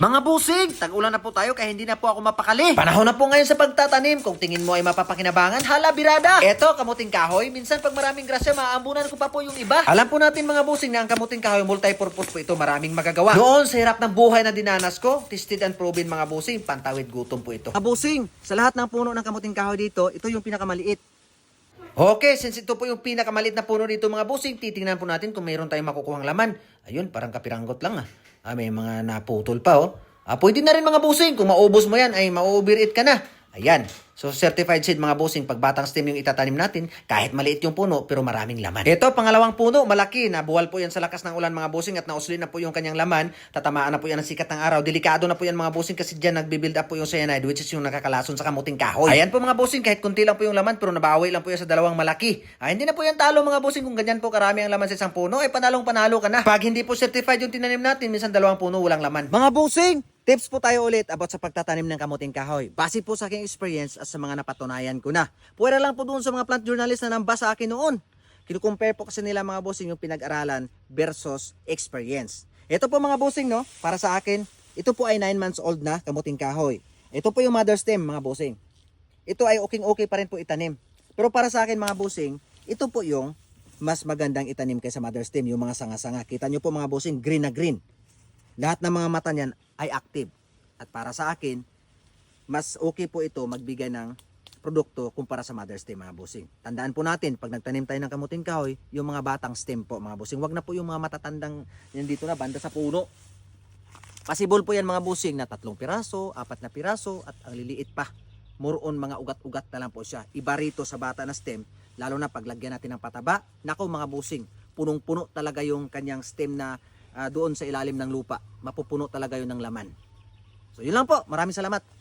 Mga busing, tag-ulan na po tayo kaya hindi na po ako mapakali. Panahon na po ngayon sa pagtatanim. Kung tingin mo ay mapapakinabangan, hala birada. Eto, kamuting kahoy. Minsan pag maraming grasya, maaambunan ko pa po yung iba. Alam po natin mga busing na ang kamuting kahoy multi-purpose po ito. Maraming magagawa. Noon, sa hirap ng buhay na dinanas ko, tested and proven mga busing, pantawid gutom po ito. Mga busing, sa lahat ng puno ng kamuting kahoy dito, ito yung pinakamaliit. Okay, since ito po yung pinakamalit na puno dito mga busing, titingnan po natin kung mayroon tayong makukuhang laman. Ayun, parang kapiranggot lang ah. Ah may mga naputol pa oh. Ah, pwede na rin mga busing. Kung maubos mo yan, ay ma-overeat ka na. Ayan. So, certified seed mga busing, pag batang stem yung itatanim natin, kahit maliit yung puno, pero maraming laman. Ito, pangalawang puno, malaki. Nabuwal po yan sa lakas ng ulan mga busing at nauslin na po yung kanyang laman. Tatamaan na po yan ng sikat ng araw. Delikado na po yan mga busing kasi dyan nagbibuild up po yung cyanide which is yung nakakalason sa kamuting kahoy. Ayan po mga busing, kahit kunti lang po yung laman pero nabawi lang po yan sa dalawang malaki. Ah, hindi na po yan talo mga busing kung ganyan po karami ang laman sa isang puno, ay panalong panalo ka na. Pag hindi po certified yung tinanim natin, minsan dalawang puno walang laman. Mga busing, Tips po tayo ulit about sa pagtatanim ng kamuting kahoy. Base po sa aking experience at sa mga napatunayan ko na. Pwera lang po doon sa mga plant journalist na nambasa sa akin noon. Kinukumpare po kasi nila mga bossing yung pinag-aralan versus experience. Ito po mga bossing no, para sa akin, ito po ay 9 months old na kamuting kahoy. Ito po yung mother stem mga bossing. Ito ay okay okay pa rin po itanim. Pero para sa akin mga bossing, ito po yung mas magandang itanim kaysa mother stem, yung mga sanga-sanga. Kita nyo po mga bossing, green na green lahat ng mga mata niyan ay active. At para sa akin, mas okay po ito magbigay ng produkto kumpara sa mother stem mga busing. Tandaan po natin, pag nagtanim tayo ng kamuting kahoy, yung mga batang stem po mga busing. Huwag na po yung mga matatandang yan dito na, banda sa puno. Possible po yan mga busing na tatlong piraso, apat na piraso, at ang liliit pa. More mga ugat-ugat na lang po siya. Iba rito sa bata na stem, lalo na paglagyan natin ng pataba. Nako mga busing, punong-puno talaga yung kanyang stem na ah, doon sa ilalim ng lupa. Mapupuno talaga yun ng laman. So yun lang po. Maraming salamat.